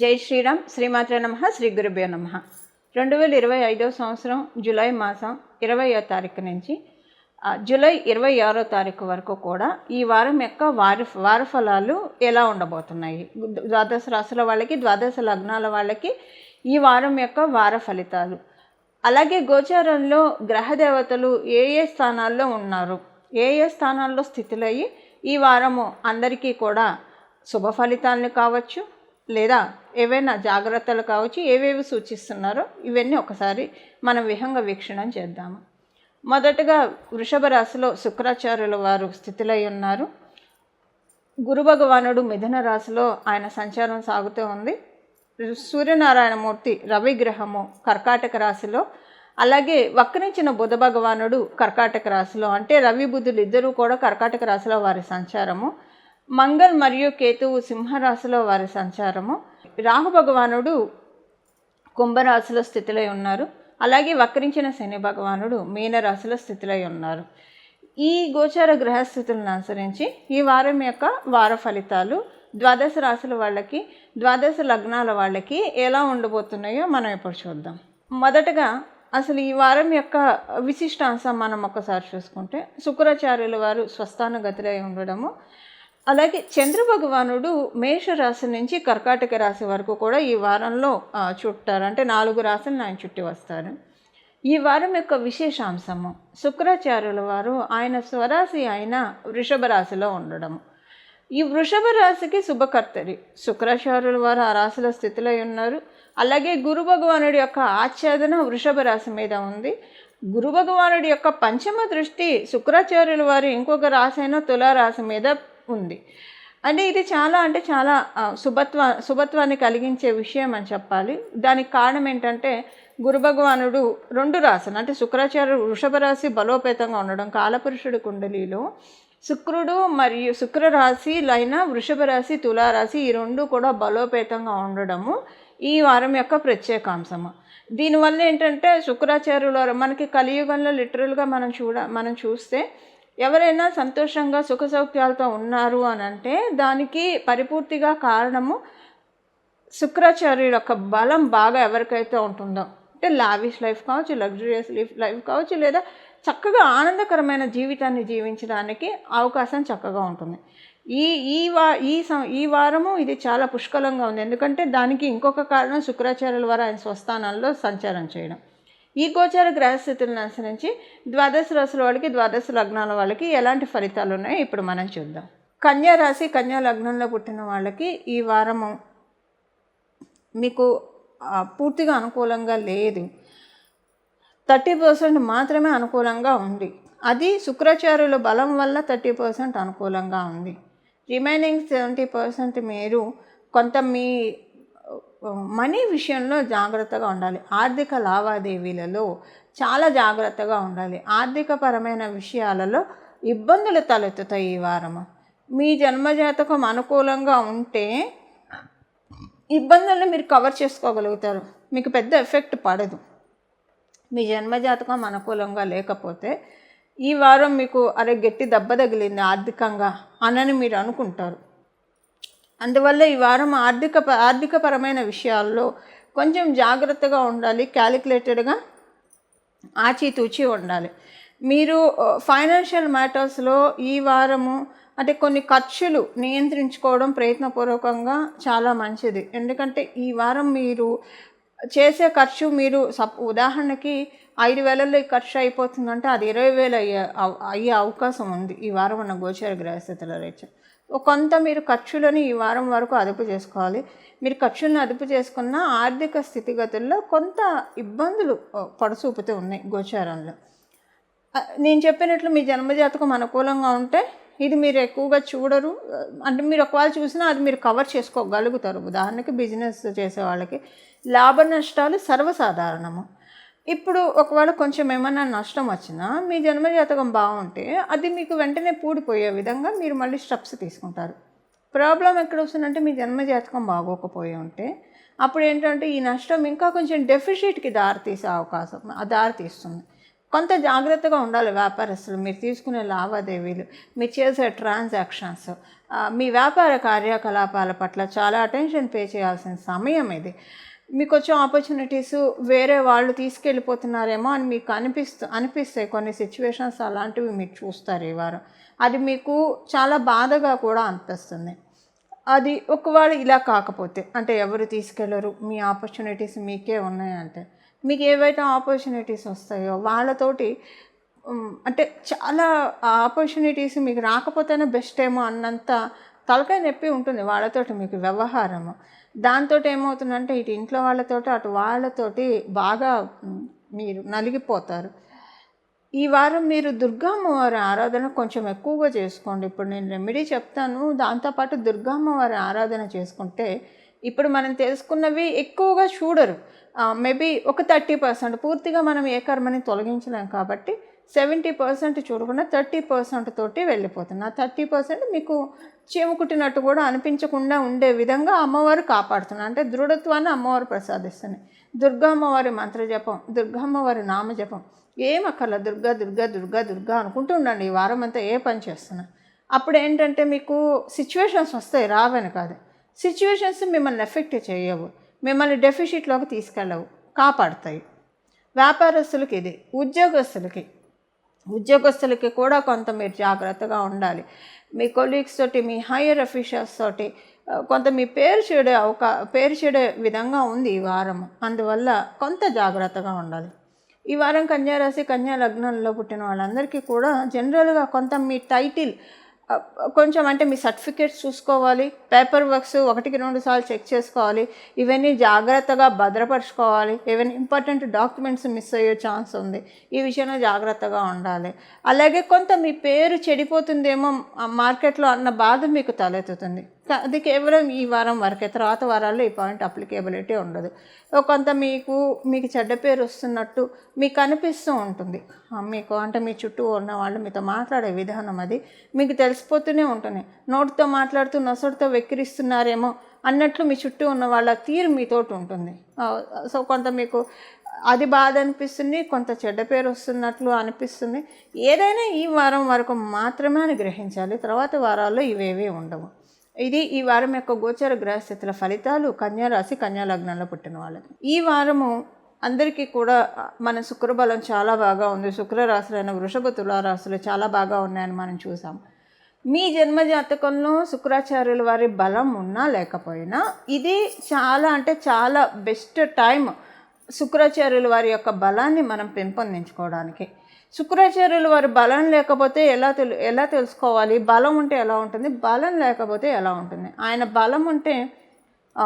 జై శ్రీరామ్. శ్రీమాత్ర నమ. శ్రీ గురుభ్యో నమ. రెండు వేల ఇరవై ఐదో సంవత్సరం జూలై మాసం ఇరవయో తారీఖు నుంచి జూలై ఇరవై ఆరో తారీఖు వరకు కూడా ఈ వారం యొక్క వార వారఫలాలు ఎలా ఉండబోతున్నాయి? ద్వాదశ రాశుల వాళ్ళకి ద్వాదశ లగ్నాల వాళ్ళకి ఈ వారం యొక్క వార ఫలితాలు. అలాగే గోచారంలో గ్రహ దేవతలు ఏ ఏ స్థానాల్లో ఉన్నారు? ఏ ఏ స్థానాల్లో స్థితులయ్యి ఈ వారము అందరికీ కూడా శుభ ఫలితాలను కావచ్చు లేదా ఏవైనా జాగ్రత్తలు కావచ్చు ఏవేవి సూచిస్తున్నారో ఇవన్నీ ఒకసారి మనం విహంగ వీక్షణం చేద్దాము. మొదటగా వృషభ రాశిలో శుక్రాచార్యుల వారు స్థితిలై ఉన్నారు. గురు భగవానుడు మిథున రాశిలో ఆయన సంచారం సాగుతూ ఉంది. సూర్యనారాయణమూర్తి రవిగ్రహము కర్కాటక రాశిలో. అలాగే వక్రించిన బుధ భగవానుడు కర్కాటక రాశిలో. అంటే రవి బుధులు ఇద్దరూ కూడా కర్కాటక రాశిలో వారి సంచారము. మంగళ్ మరియు కేతువు సింహరాశిలో వారి సంచారము. రాహు భగవానుడు కుంభరాశిలో స్థితిలో ఉన్నారు. అలాగే వక్రించిన శని భగవానుడు మీనరాశిలో స్థితిలో ఉన్నారు. ఈ గోచార గ్రహస్థితులను అనుసరించి ఈ వారం యొక్క వార ఫలితాలు ద్వాదశ రాశుల వాళ్ళకి ద్వాదశ లగ్నాల వాళ్ళకి ఎలా ఉండబోతున్నాయో మనం ఇప్పుడు చూద్దాం. మొదటగా అసలు ఈ వారం యొక్క విశిష్టాంశం మనం ఒకసారి చూసుకుంటే శుక్రాచార్యుల వారు స్వస్థానగతిలో ఉండడము అలాగే చంద్ర భగవానుడు మేష రాశి నుంచి కర్కాటక రాశి వరకు కూడా ఈ వారంలో చుట్టారంటే చుట్టారు. అంటే నాలుగు రాశులను ఆయన చుట్టి వస్తారు. ఈ వారం యొక్క విశేషాంశము శుక్రాచార్యుల వారు ఆయన స్వరాశి అయిన వృషభ రాశిలో ఉండడము ఈ వృషభ రాశికి శుభకర్తరి శుక్రాచార్యుల వారు ఆ రాశిలో స్థితిలో ఉన్నారు. అలాగే గురు భగవానుడి యొక్క ఆచ్ఛాదన వృషభ రాశి మీద ఉంది. గురు భగవానుడి యొక్క పంచమ దృష్టి శుక్రాచార్యుల వారు ఇంకొక రాశి అయిన తులారాశి మీద ఉంది. అంటే ఇది చాలా అంటే చాలా శుభత్వ శుభత్వాన్ని కలిగించే విషయం అని చెప్పాలి. దానికి కారణం ఏంటంటే గురు భగవానుడు రెండు రాశులు అంటే శుక్రాచార్యుడు వృషభ రాశి బలోపేతంగా ఉండడం కాలపురుషుడు కుండలిలో శుక్రుడు మరియు శుక్ర రాశి లైన వృషభ రాశి తులారాశి ఈ రెండు కూడా బలోపేతంగా ఉండడము ఈ వారం యొక్క ప్రత్యేకాంశము. దీనివల్ల ఏంటంటే శుక్రాచార్యుల మనకి కలియుగంలో లిటరల్గా మనం చూడ మనం చూస్తే ఎవరైనా సంతోషంగా సుఖ సౌఖ్యాలతో ఉన్నారు అని అంటే దానికి పరిపూర్తిగా కారణము శుక్రాచార్యుల యొక్క బలం బాగా ఎవరికైతే ఉంటుందో అంటే లావిష్ లైఫ్ కావచ్చు లగ్జరియస్ లైఫ్ లైఫ్ కావచ్చు లేదా చక్కగా ఆనందకరమైన జీవితాన్ని జీవించడానికి అవకాశం చక్కగా ఉంటుంది. ఈ ఈ వా ఈ సం ఈ వారము ఇది చాలా పుష్కలంగా ఉంది. ఎందుకంటే దానికి ఇంకొక కారణం శుక్రాచార్యుల వారు ఆయన స్వస్థానాల్లో సంచారం చేయడం. ఈ గోచార గ్రహస్థితులను అనుసరించి ద్వాదశ రాశుల వాళ్ళకి ద్వాదశ లగ్నాల వాళ్ళకి ఎలాంటి ఫలితాలు ఉన్నాయో ఇప్పుడు మనం చూద్దాం. కన్యా రాశి కన్యా లగ్నంలో పుట్టిన వాళ్ళకి ఈ వారము మీకు పూర్తిగా అనుకూలంగా లేదు. థర్టీ పర్సెంట్ మాత్రమే అనుకూలంగా ఉంది. అది శుక్రాచార్యుల బలం వల్ల థర్టీ పర్సెంట్ అనుకూలంగా ఉంది. రిమైనింగ్ సెవెంటీ పర్సెంట్ మీరు కొంత మీ మనీ విషయంలో జాగ్రత్తగా ఉండాలి. ఆర్థిక లావాదేవీలలో చాలా జాగ్రత్తగా ఉండాలి. ఆర్థికపరమైన విషయాలలో ఇబ్బందులు తలెత్తుతాయి ఈ వారము. మీ జన్మజాతకం అనుకూలంగా ఉంటే ఇబ్బందులను మీరు కవర్ చేసుకోగలుగుతారు. మీకు పెద్ద ఎఫెక్ట్ పడదు. మీ జన్మజాతకం అనుకూలంగా లేకపోతే ఈ వారం మీకు అరే గట్టి దెబ్బ తగిలింది ఆర్థికంగా అనని మీరు అనుకుంటారు. అందువల్ల ఈ వారం ఆర్థిక ప- ఆర్థికపరమైన విషయాల్లో కొంచెం జాగ్రత్తగా ఉండాలి క్యాలిక్యులేటెడ్గా ఆచితూచి ఉండాలి. మీరు ఫైనాన్షియల్ మ్యాటర్స్లో ఈ వారము అంటే కొన్ని ఖర్చులు నియంత్రించుకోవడం ప్రయత్నపూర్వకంగా చాలా మంచిది. ఎందుకంటే ఈ వారం మీరు చేసే ఖర్చు మీరు సప్ ఉదాహరణకి ఐదు వేలలో ఈ ఖర్చు అయిపోతుందంటే అది ఇరవై వేలు అయ్యే అయ్యే అవకాశం ఉంది. ఈ వారం ఉన్న గోచర గ్రహస్థితుల రీత్యా. కొంత మీరు ఖర్చులను ఈ వారం వరకు అదుపు చేసుకోవాలి. మీరు ఖర్చులను అదుపు చేసుకున్న ఆర్థిక స్థితిగతుల్లో కొంత ఇబ్బందులు పడసూపుతూ ఉన్నాయి గోచారంలో. నేను చెప్పినట్లు మీ జన్మజాతకం అనుకూలంగా ఉంటే ఇది మీరు ఎక్కువగా చూడరు. అంటే మీరు ఒకవేళ చూసినా అది మీరు కవర్ చేసుకోగలుగుతారు. ఉదాహరణకి బిజినెస్ చేసే వాళ్ళకి. లాభ నష్టాలు సర్వసాధారణము. ఇప్పుడు ఒకవేళ కొంచెం ఏమైనా నష్టం వచ్చినా మీ జన్మజాతకం బాగుంటే అది మీకు వెంటనే పూడిపోయే విధంగా మీరు మళ్ళీ స్టెప్స్ తీసుకుంటారు. ప్రాబ్లం ఎక్కడ వస్తుందంటే మీ జన్మజాతకం బాగోకపోయి ఉంటే అప్పుడు ఏంటంటే ఈ నష్టం ఇంకా కొంచెం డెఫిషిట్కి దారితీసే అవకాశం దారితీస్తుంది దారి తీస్తుంది. కొంత జాగ్రత్తగా ఉండాలి వ్యాపారస్తులు. మీరు తీసుకునే లావాదేవీలు మీరు చేసే ట్రాన్సాక్షన్స్ మీ వ్యాపార కార్యకలాపాల పట్ల చాలా అటెన్షన్ పే చేయాల్సిన సమయం ఇది. మీకు వచ్చే ఆపర్చునిటీస్ వేరే వాళ్ళు తీసుకెళ్ళిపోతున్నారేమో అని మీకు అనిపిస్తూ అనిపిస్తాయి కొన్ని సిచ్యువేషన్స్ అలాంటివి మీరు చూస్తారు ఈ వారం. అది మీకు చాలా బాధగా కూడా అనిపిస్తుంది. అది ఒకవేళ ఇలా కాకపోతే అంటే ఎవరు తీసుకెళ్ళరు మీ ఆపర్చునిటీస్ మీకే ఉన్నాయంటే మీకు ఏవైతే ఆపర్చునిటీస్ వస్తాయో వాళ్ళతోటి అంటే చాలా ఆపర్చునిటీస్ మీకు రాకపోతేనే బెస్ట్ ఏమో అన్నంత తలకాయ నొప్పి ఉంటుంది వాళ్ళతోటి మీకు వ్యవహారము. దాంతో ఏమవుతుందంటే ఇటు ఇంట్లో వాళ్ళతోటి అటు వాళ్ళతోటి బాగా మీరు నలిగిపోతారు. ఈ వారం మీరు దుర్గామ్మవారి ఆరాధన కొంచెం ఎక్కువగా చేసుకోండి. ఇప్పుడు నేను రెమెడీ చెప్తాను. దాంతోపాటు దుర్గామ్మ వారి ఆరాధన చేసుకుంటే ఇప్పుడు మనం తెలుసుకున్నవి ఎక్కువగా చూడరు. మేబీ ఒక థర్టీ పర్సెంట్ పూర్తిగా మనం ఏ కర్మని తొలగించలేం కాబట్టి సెవెంటీ పర్సెంట్ చూడకుండా థర్టీ పర్సెంట్ తోటి వెళ్ళిపోతుంది ఆ థర్టీ పర్సెంట్ మీకు చీమ కుట్టినట్టు కూడా అనిపించకుండా ఉండే విధంగా అమ్మవారు కాపాడుతున్నారు. అంటే దృఢత్వాన్ని అమ్మవారు ప్రసాదిస్తుంది దుర్గామ్మవారి మంత్రజపం మంత్ర జపం నామ జపం ఏం అక్కర్ల దుర్గా దుర్గా దుర్గా దుర్గా అనుకుంటూ ఉండండి. ఈ వారం అంతా ఏ పని చేస్తున్నా. అప్పుడు ఏంటంటే మీకు సిచ్యువేషన్స్ వస్తాయి రావని కాదు సిచ్యువేషన్స్ మిమ్మల్ని ఎఫెక్ట్ చేయవు. మిమ్మల్ని డెఫిషిట్లోకి తీసుకెళ్ళవు. కాపాడతాయి. వ్యాపారస్తులకి ఇది ఉద్యోగస్తులకి ఉద్యోగస్తులకి కూడా కొంత మీరు జాగ్రత్తగా ఉండాలి. మీ కొలీగ్స్ తోటి మీ హైయర్ అఫీషియల్స్ తోటి కొంత మీ పేరు చెడే అవకా పేరు చెడే విధంగా ఉంది ఈ వారం. అందువల్ల కొంత జాగ్రత్తగా ఉండాలి. ఈ వారం కన్యారాశి కన్యా లగ్నంలో పుట్టిన వాళ్ళందరికీ కూడా జనరల్గా కొంత మీ టైటిల్ కొంచెం అంటే మీ సర్టిఫికేట్స్ చూసుకోవాలి పేపర్ వర్క్స్ ఒకటికి రెండు సార్లు చెక్ చేసుకోవాలి ఇవన్నీ జాగ్రత్తగా భద్రపరచుకోవాలి ఏవైనా ఇంపార్టెంట్ డాక్యుమెంట్స్ మిస్ అయ్యే ఛాన్స్ ఉంది ఈ విషయంలో జాగ్రత్తగా ఉండాలి. అలాగే కొంత మీ పేరు చెడిపోతుందేమో మార్కెట్లో అన్న బాధ మీకు తలెత్తుతుంది. అది కేవలం ఈ వారం వరకే తర్వాత వారాల్లో ఈ పాయింట్ అప్లికేబిలిటీ ఉండదు. కొంత మీకు మీకు చెడ్డ పేరు వస్తున్నట్టు మీకు అనిపిస్తూ ఉంటుంది. మీకు అంటే మీ చుట్టూ ఉన్న వాళ్ళు మీతో మాట్లాడే విధానం అది. మీకు తెలిసిపోతూనే ఉంటుంది నోటితో మాట్లాడుతూ నొసటితో వెక్కిరిస్తున్నారేమో అన్నట్లు మీ చుట్టూ ఉన్న వాళ్ళ తీరు మీతోటి ఉంటుంది. సో కొంత మీకు అది బాధ అనిపిస్తుంది కొంత చెడ్డ పేరు వస్తున్నట్లు అనిపిస్తుంది. ఏదైనా ఈ వారం వరకు మాత్రమే అని గ్రహించాలి తర్వాత వారాల్లో ఇవేవీ ఉండవు. ఇది ఈ వారం యొక్క గోచర గ్రహస్థితుల ఫలితాలు కన్యారాశి కన్యాలగ్నంలో పుట్టిన వాళ్ళకి. ఈ వారము అందరికీ కూడా మన శుక్రబలం చాలా బాగా ఉంది. శుక్ర రాశులైన వృషభ తులారాశులు చాలా బాగా ఉన్నాయని మనం చూసాం. మీ జన్మ జాతకంలో శుక్రాచార్యుల వారి బలం ఉన్నా లేకపోయినా ఇది చాలా అంటే చాలా బెస్ట్ టైం శుక్రాచార్యుల వారి యొక్క బలాన్ని మనం పెంపొందించుకోవడానికి. శుక్రాచార్యుల వారి బలం లేకపోతే ఎలా తెలు ఎలా తెలుసుకోవాలి? బలం ఉంటే ఎలా ఉంటుంది? బలం లేకపోతే ఎలా ఉంటుంది? ఆయన బలం ఉంటే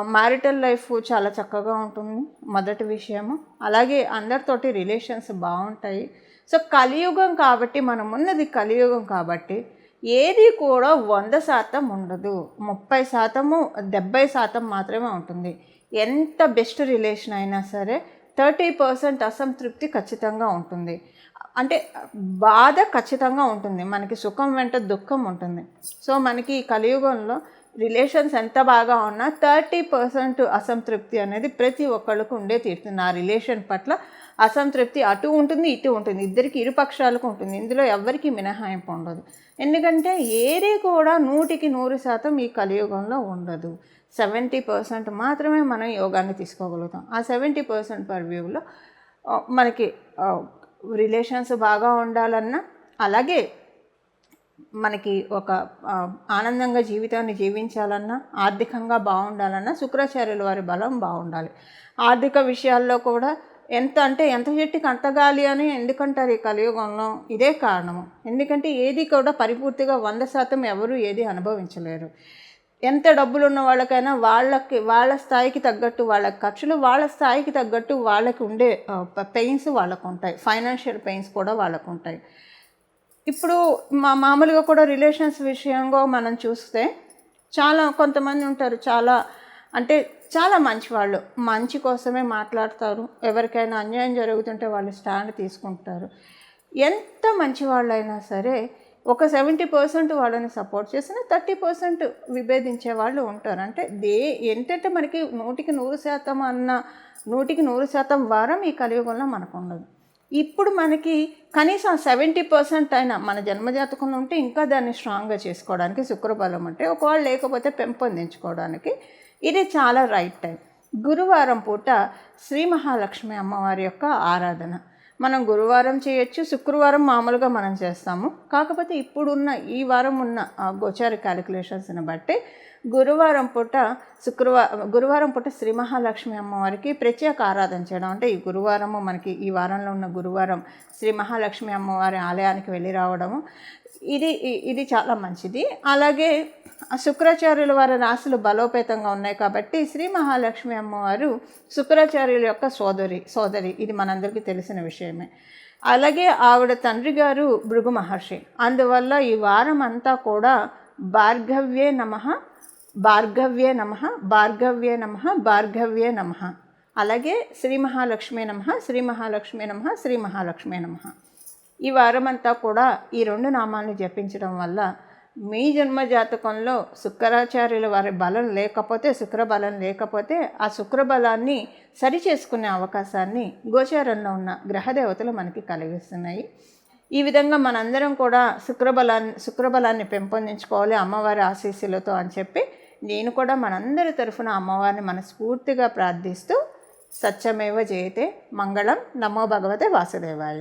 మ్యారిటల్ లైఫ్ చాలా చక్కగా ఉంటుంది. మొదటి విషయము. అలాగే అందరితోటి రిలేషన్స్ బాగుంటాయి. సో కలియుగం కాబట్టి మనం ఉన్నది కలియుగం కాబట్టి ఏది కూడా వంద శాతం ఉండదు. ముప్పై శాతము డెబ్బై శాతం మాత్రమే ఉంటుంది. ఎంత బెస్ట్ రిలేషన్ అయినా సరే థర్టీ పర్సెంట్ అసంతృప్తి ఖచ్చితంగా ఉంటుంది. అంటే బాధ ఖచ్చితంగా ఉంటుంది. మనకి సుఖం వెంట దుఃఖం ఉంటుంది. సో మనకి ఈ కలియుగంలో రిలేషన్స్ ఎంత బాగా ఉన్నా థర్టీ పర్సెంట్ అసంతృప్తి అనేది ప్రతి ఒక్కళ్ళకు ఉండే తీరుతుంది ఆ రిలేషన్ పట్ల అసంతృప్తి అటు ఉంటుంది ఇటు ఉంటుంది. ఇద్దరికి ఇరు పక్షాలకు ఉంటుంది. ఇందులో ఎవరికి మినహాయింపు ఉండదు. ఎందుకంటే ఏది కూడా నూటికి నూరు శాతం ఈ కలియుగంలో ఉండదు. సెవెంటీ పర్సెంట్ మాత్రమే మనం యోగాన్ని తీసుకోగలుగుతాం. ఆ సెవెంటీ పర్సెంట్ పర్ వ్యూలో మనకి రిలేషన్స్ బాగా ఉండాలన్నా అలాగే మనకి ఒక ఆనందంగా జీవితాన్ని జీవించాలన్నా ఆర్థికంగా బాగుండాలన్నా శుక్రాచార్యుల వారి బలం బాగుండాలి. ఆర్థిక విషయాల్లో కూడా ఎంత అంటే ఎంత చెట్టుకి అంత గాలి అని ఎందుకంటారు ఈ కలియుగంలో? ఇదే కారణము. ఎందుకంటే ఏది కూడా పరిపూర్తిగా వంద శాతం ఎవరు ఏది అనుభవించలేరు. ఎంత డబ్బులు ఉన్న వాళ్ళకైనా వాళ్ళకి వాళ్ళ స్థాయికి తగ్గట్టు వాళ్ళ ఖర్చులు వాళ్ళ స్థాయికి తగ్గట్టు వాళ్ళకి ఉండే పెయిన్స్ వాళ్ళకు ఉంటాయి ఫైనాన్షియల్ పెయిన్స్ కూడా వాళ్ళకు ఉంటాయి ఇప్పుడు మా మామూలుగా కూడా రిలేషన్స్ విషయంగా మనం చూస్తే చాలా కొంతమంది ఉంటారు. చాలా అంటే చాలా మంచి వాళ్ళు మంచి కోసమే మాట్లాడతారు. ఎవరికైనా అన్యాయం జరుగుతుంటే వాళ్ళు స్టాండ్ తీసుకుంటారు. ఎంత మంచి వాళ్ళైనా సరే ఒక సెవెంటీ పర్సెంట్ వాళ్ళని సపోర్ట్ చేసిన థర్టీ పర్సెంట్ విభేదించే వాళ్ళు ఉంటారు. అంటే దే ఏంటంటే మనకి నూటికి నూరు శాతం అన్న నూటికి నూరు శాతం వారం ఈ కలియుగంలో మనకు ఉండదు ఇప్పుడు మనకి కనీసం సెవెంటీ పర్సెంట్ అయినా మన జన్మజాతకంలో ఉంటే ఇంకా దాన్ని స్ట్రాంగ్గా చేసుకోవడానికి శుక్రబలం అంటే ఒకవేళ లేకపోతే పెంపొందించుకోవడానికి ఇది చాలా రైట్ టైం గురువారం పూట శ్రీ మహాలక్ష్మి అమ్మవారి యొక్క ఆరాధన. మనం గురువారం చేయొచ్చు శుక్రవారం మామూలుగా మనం చేస్తాము. కాకపోతే ఇప్పుడున్న ఈ వారం ఉన్న గోచార క్యాలిక్యులేషన్స్ని బట్టి గురువారం పూట శుక్రవారం గురువారం పూట శ్రీ మహాలక్ష్మి అమ్మవారికి ప్రత్యేక ఆరాధన చేయడం. అంటే ఈ గురువారము మనకి ఈ వారంలో ఉన్న గురువారం శ్రీ మహాలక్ష్మి అమ్మవారి ఆలయానికి వెళ్ళి రావడము. ఇది ఇది చాలా మంచిది. అలాగే శుక్రాచార్యుల వారి రాశులు బలోపేతంగా ఉన్నాయి కాబట్టి శ్రీ మహాలక్ష్మి అమ్మవారు శుక్రాచార్యుల యొక్క సోదరి సోదరి. ఇది మనందరికీ తెలిసిన విషయమే. అలాగే ఆవిడ తండ్రి గారు భృగు మహర్షి. అందువల్ల ఈ వారం అంతా కూడా భార్గవ్యే నమ భార్గవ్యే నమ భార్గవ్యే నమ భార్గవ్యే నమ. అలాగే శ్రీ మహాలక్ష్మి నమ శ్రీ మహాలక్ష్మి నమ శ్రీ మహాలక్ష్మి నమ. ఈ వారమంతా కూడా ఈ రెండు నామాలను జపించడం వల్ల మీ జన్మ జాతకంలో శుక్రాచార్యుల వారి బలం లేకపోతే శుక్ర బలం లేకపోతే ఆ శుక్ర బలాన్ని సరి చేసుకునే అవకాశాన్ని గోచారంలో ఉన్న గ్రహదేవతలు మనకి కలిగిస్తున్నాయి. ఈ విధంగా మనందరం కూడా శుక్రబలాన్ని శుక్రబలాన్ని పెంపొందించుకోవాలి అమ్మవారి ఆశీస్సులతో అని చెప్పి నేను కూడా మనందరి తరఫున అమ్మవారిని మనస్ఫూర్తిగా ప్రార్థిస్తూ సత్యమేవ జయతే మంగళం నమో భగవతే వాసుదేవాయ.